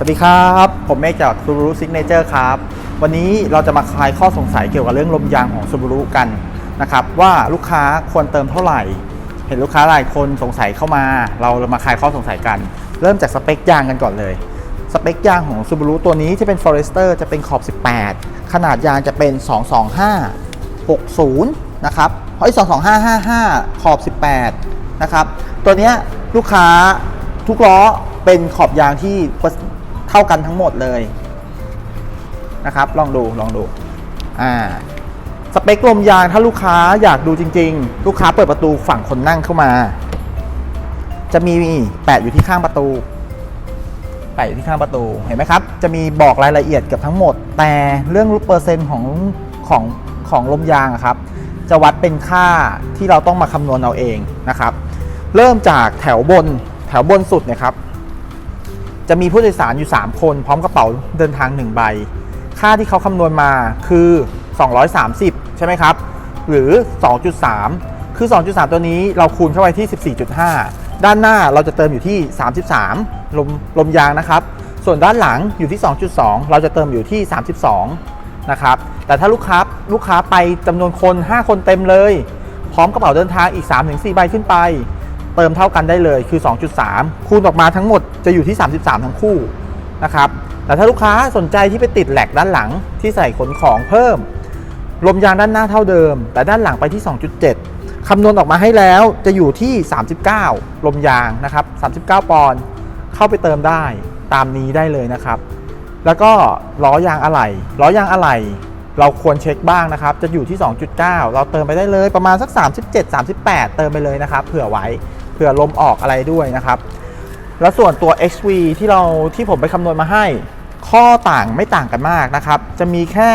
สวัสดีครับ ผมเมฆจาก Subaru Signature ครับ วันนี้เราจะมาคลายข้อสงสัยเกี่ยวกับเรื่องลมยางของ Subaru กันนะครับว่าลูกค้าควรเติมเท่าไหร่ เห็นลูกค้าหลายคนสงสัยเข้ามา เรามาคลายข้อสงสัยกัน เริ่มจากสเปคยางกันก่อนเลย สเปคยางของ Subaru ตัวนี้ที่เป็น Forester จะเป็นขอบ 18 ขนาดยางจะเป็น 225 60 นะครับเพราะไอ้22555 ขอบ 18 นะครับ ตัวนี้ลูกค้าทุกล้อเป็นขอบยางที่ เท่ากันทั้งหมดเลยนะครับ ลองดูลองดูอ่าสเปคลมยางถ้าลูกค้าอยากดูจริง ๆ ลูกค้าเปิดประตูฝั่งคนนั่งเข้ามา จะมีแปะอยู่ที่ข้างประตูแปะอยู่ที่ข้างประตูเห็นไหมครับ จะมีบอกรายละเอียดเกับทั้งหมด แต่เรื่องเปอร์เซ็นต์ของของของลมยางครับ จะวัดเป็นค่าที่เราต้องมาคำนวณเอาเองนะครับ เริ่มจากแถวบนแถวบนสุดเนะครับ จะมีผู้โดยสารอยู่ 3 คน พร้อมกระเป๋าเดินทาง 1 ใบ ค่าที่เขาคำนวณมาคือ 230 ใช่ไหมครับ หรือ 2.3 คือ 2.3 ตัวนี้เราคูณเข้าไปที่ 14.5 ด้านหน้าเราจะเติมอยู่ที่ 33 ลมลมยางนะครับ ส่วนด้านหลังอยู่ที่ 2.2 เราจะเติมอยู่ที่ 32 นะครับ แต่ถ้าลูกค้าลูกค้าไปจำนวนคน 5 คนเต็มเลย พร้อมกระเป๋าเดินทางอีก 3-4 ใบขึ้นไป เติมเท่ากันได้เลยคือ 2.3 คูณออกมาทั้งหมดจะอยู่ที่ 33 ทั้งคู่นะครับแต่ถ้าลูกค้าสนใจที่ไปติดแหลกด้านหลังที่ใส่ขนของเพิ่ม ลมยางด้านหน้าเท่าเดิม แต่ด้านหลังไปที่ 2.7 คำนวณออกมาให้แล้วจะอยู่ที่ 39 ลมยางนะครับ 39 ปอนด์เข้าไปเติมได้ตามนี้ได้เลยนะครับ แล้วก็ล้อยางอะไหล่ล้อยางอะไหล่เราควรเช็คบ้างนะครับ จะอยู่ที่ 2.9 เราเติมไปได้เลยประมาณสัก 37 38 เติมไปเลยนะครับ เผื่อไว้ ผื่อลมออกอะไรด้วยนะครับ แล้วส่วนตัว XV ที่เราที่ผมไปคำนวณมาให้ ข้อต่างไม่ต่างกันมากนะครับ จะมีแค่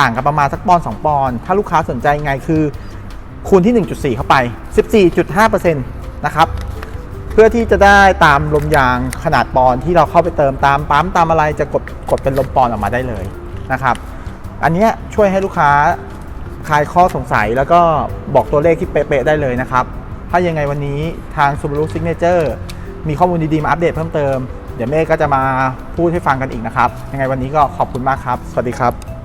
ต่างกันประมาณสักปอนด์2ปอน ถ้าลูกค้าสนใจไงคือคูณที่ 1.4 เข้าไป 14.5%นะครับ เพื่อที่จะได้ตามลมยางขนาดปอนที่เราเข้าไปเติมตามปั๊มตามอะไรจะกดกดเป็นลมปอนออกมาได้เลยนะครับ อันนี้ช่วยให้ลูกค้าคลายข้อสงสัยแล้วก็บอกตัวเลขที่เป๊ะๆได้เลยนะครับ ถ้ายังไงวันนี้ทาง Subaru Signature มีข้อมูลดีๆ มาอัปเดตเพิ่มเติม เดี๋ยวเมฆก็จะมาพูดให้ฟังกันอีกนะครับ ยังไงวันนี้ก็ขอบคุณมากครับ สวัสดีครับ